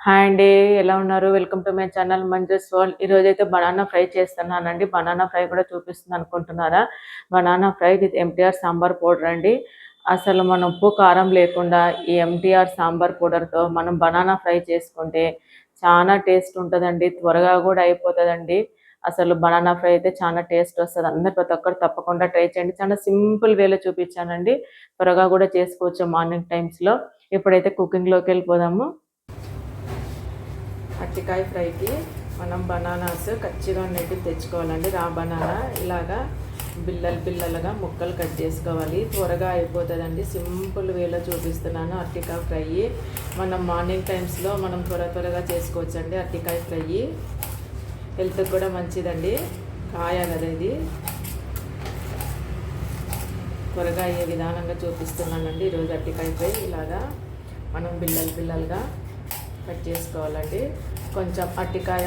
Hi అండి ఎలా ఉన్నారు? Welcome to my channel Manjas world. ఈరోజు అయితే బనానా ఫ్రై చేస్తున్నానండి. బనానా ఫ్రై కూడా చూపిస్తుంది అనుకుంటున్నారా? Banana fry with MTR sambar powder అండి. అసలు మనం ఉప్పు కారం లేకుండా ఈ ఎంటీఆర్ సాంబార్ పౌడర్తో మనం బనానా ఫ్రై చేసుకుంటే చాలా టేస్ట్ ఉంటుందండి. త్వరగా కూడా అయిపోతుందండి. అసలు బనానా ఫ్రై అయితే చాలా టేస్ట్ వస్తుంది. అందరు ప్రతి ఒక్కరు తప్పకుండా ట్రై చేయండి. చాలా సింపుల్ వేలో చూపించానండి. త్వరగా కూడా చేసుకోవచ్చు మార్నింగ్ టైమ్స్లో. ఇప్పుడైతే కుకింగ్లోకి వెళ్ళిపోదాము అరటికాయ ఫ్రైకి మనం బనానాస్ కచ్చిగా ఉన్నట్టు తెచ్చుకోవాలండి. రా బనానా ఇలాగా బిల్లలు బిల్లలుగా ముక్కలు కట్ చేసుకోవాలి. త్వరగా అయిపోతుందండి. సింపుల్ వేలో చూపిస్తున్నాను. అరటికాయ ఫ్రై. మనం మార్నింగ్ టైమ్స్లో మనం త్వర త్వరగా చేసుకోవచ్చండి అరటికాయ ఫ్రై. హెల్త్కి కూడా మంచిదండి. కాయ కదా ఇది. త్వరగా అయ్యే విధానంగా చూపిస్తున్నానండి. ఈరోజు అరటికాయ ఫ్రై. ఇలాగా మనం బిల్లలు బిల్లలుగా కట్ చేసుకోవాలండి. కొంచెం అట్టికాయ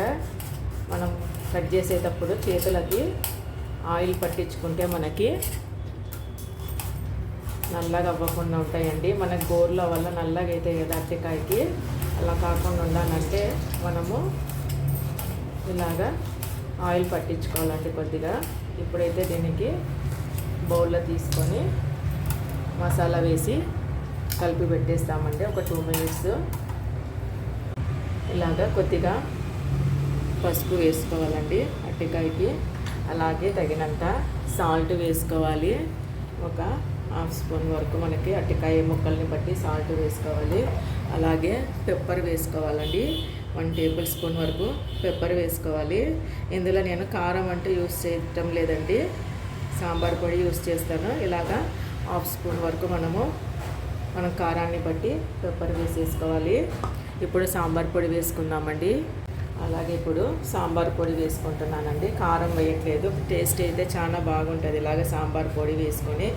మనం కట్ చేసేటప్పుడు చేతులకి ఆయిల్ పట్టించుకుంటే మనకి నల్లగా అవ్వకుండా ఉంటాయండి. మనకి గోర్ల వల్ల నల్లగా అవుతాయి కదా అట్టికాయకి అలా కాకుండా ఉండాలంటే మనము ఇలాగా ఆయిల్ పట్టించుకోవాలండి కొద్దిగా. ఇప్పుడైతే దీనికి బౌల్లో తీసుకొని మసాలా వేసి కలిపి పెట్టేస్తామండి. ఒక టూ మినిట్స్ ఇలాగా కొద్దిగా పసుపు వేసుకోవాలండి అట్టికాయకి. అలాగే తగినంత సాల్ట్ వేసుకోవాలి. ఒక హాఫ్ స్పూన్ వరకు మనకి అట్టికాయ ముక్కల్ని బట్టి సాల్ట్ వేసుకోవాలి. అలాగే పెప్పర్ వేసుకోవాలండి. వన్ టేబుల్ స్పూన్ వరకు పెప్పర్ వేసుకోవాలి. ఇందులో నేను కారం అంటే యూస్ చేయటం లేదండి. సాంబార్ పొడి యూస్ చేస్తాను. ఇలాగా హాఫ్ స్పూన్ వరకు మనము మనం కారాన్ని బట్టి పెప్పర్ వేసేసుకోవాలి. ఇప్పుడు సాంబార్ పొడి వేసుకుందామండి. అలాగే ఇప్పుడు సాంబార్ పొడి వేసుకుంటున్నానండి. కారం వేయట్లేదు. టేస్ట్ అయితే చాలా బాగుంటుంది ఇలాగ సాంబార్ పొడి వేసుకొని.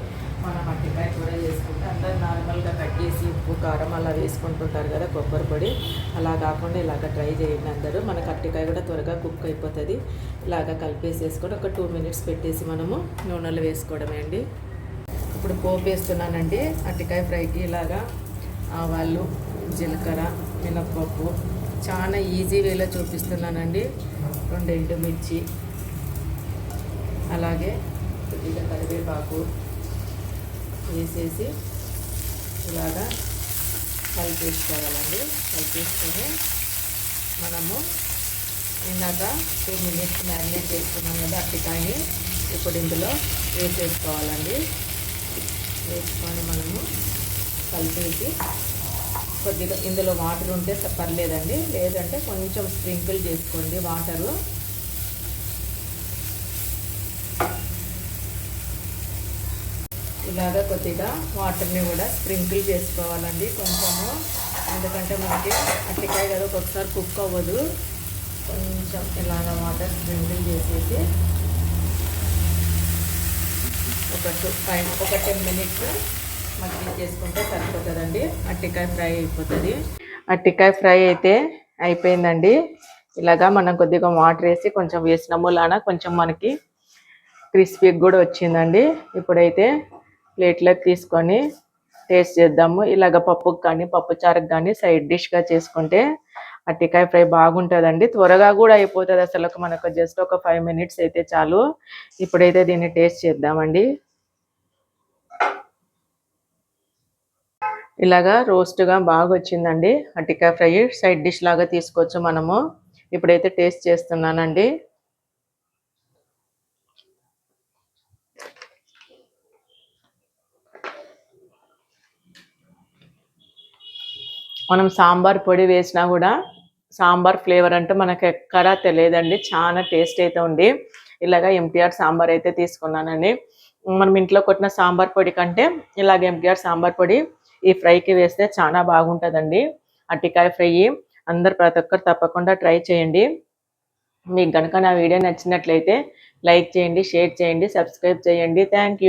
మనం అట్టికాయ కూడా వేసుకుంటే అందరు నార్మల్గా కట్ చేసి ఉప్పు కారం అలా వేసుకుంటుంటారు కదా కొబ్బరి పొడి. అలా కాకుండా ఇలాగ ట్రై చేయండి అందరూ. మనకు అట్టికాయ కూడా త్వరగా కుక్ అయిపోతుంది. ఇలాగ కలిపేసేసుకొని ఒక టూ మినిట్స్ పెట్టేసి మనము నూనెలో వేసుకోవడమే అండి. ఇప్పుడు పోపు వేస్తున్నానండి. అట్టికాయ ఫ్రైకి ఇలాగా ఆవాళ్ళు జీలకర్ర మినప్పప్పు చాలా ఈజీ వేలో చూపిస్తున్నానండి. రెండు ఎండుమిర్చి అలాగే కొద్దిగా కరివేపాకు వేసేసి ఇలాగా కలిపేసుకోవాలండి. కలిపేసుకొని మనము ఇందాక టూ మినిట్స్ మ్యారినేట్ చేసుకున్నాం కదా అట్టికాయని ఇప్పుడు ఇందులో వేసేసుకోవాలండి. వేసుకొని మనము కలిపేసి కొద్దిగా ఇందులో వాటర్ ఉంటే పర్లేదండి. లేదంటే కొంచెం స్ప్రింకిల్ చేసుకోండి వాటరు ఇలాగ కొద్దిగా వాటర్ని కూడా స్ప్రింకిల్ చేసుకోవాలండి కొంచెము. ఎందుకంటే మనకి అట్టికాయ కదా ఒక్కొక్కసారి కుక్ అవ్వదు. కొంచెం ఇలాగ వాటర్ స్ప్రింకిల్ చేసేసి ఒక టూ ఫైవ్ ఒక టెన్ మినిట్స్ చేసుకుంటే సరిపోతుందండి. అట్టికాయ ఫ్రై అయిపోతుంది. అట్టికాయ ఫ్రై అయితే అయిపోయిందండి. ఇలాగా మనం కొద్దిగా వాటర్ వేసి కొంచెం వేసినము లాన కొంచెం మనకి క్రిస్పీ కూడా వచ్చిందండి. ఇప్పుడైతే ప్లేట్లోకి తీసుకొని టేస్ట్ చేద్దాము. ఇలాగ పప్పుకి కానీ పప్పు చారుకు కానీ సైడ్ డిష్గా చేసుకుంటే అట్టికాయ ఫ్రై బాగుంటుందండి. త్వరగా కూడా అయిపోతుంది అసలు. మనకు జస్ట్ ఒక ఫైవ్ మినిట్స్ అయితే చాలు. ఇప్పుడైతే దీన్ని టేస్ట్ చేద్దామండి. ఇలాగా రోస్ట్గా బాగా వచ్చిందండి అటికా ఫ్రై సైడ్ డిష్ లాగా తీసుకోవచ్చు మనము. ఇప్పుడైతే టేస్ట్ చేస్తున్నానండి. మనం సాంబార్ పొడి వేసినా కూడా సాంబార్ ఫ్లేవర్ అంటే మనకు ఎక్కడా తెలియదండి. చాలా టేస్ట్ అయితే ఉంది. ఇలాగ ఎంటీఆర్ సాంబార్ అయితే తీసుకున్నానండి. మనం ఇంట్లో కొట్టిన సాంబార్ పొడి కంటే ఇలాగ ఎంటీఆర్ సాంబార్ పొడి ఈ ఫ్రైకి వేస్తే చాలా బాగుంటుందండి. అట్టికాయ ఫ్రై అందరు ప్రతి ఒక్కరు తప్పకుండా ట్రై చేయండి. మీకు కనుక నా వీడియో నచ్చినట్లయితే లైక్ చేయండి షేర్ చేయండి సబ్స్క్రైబ్ చేయండి. థ్యాంక్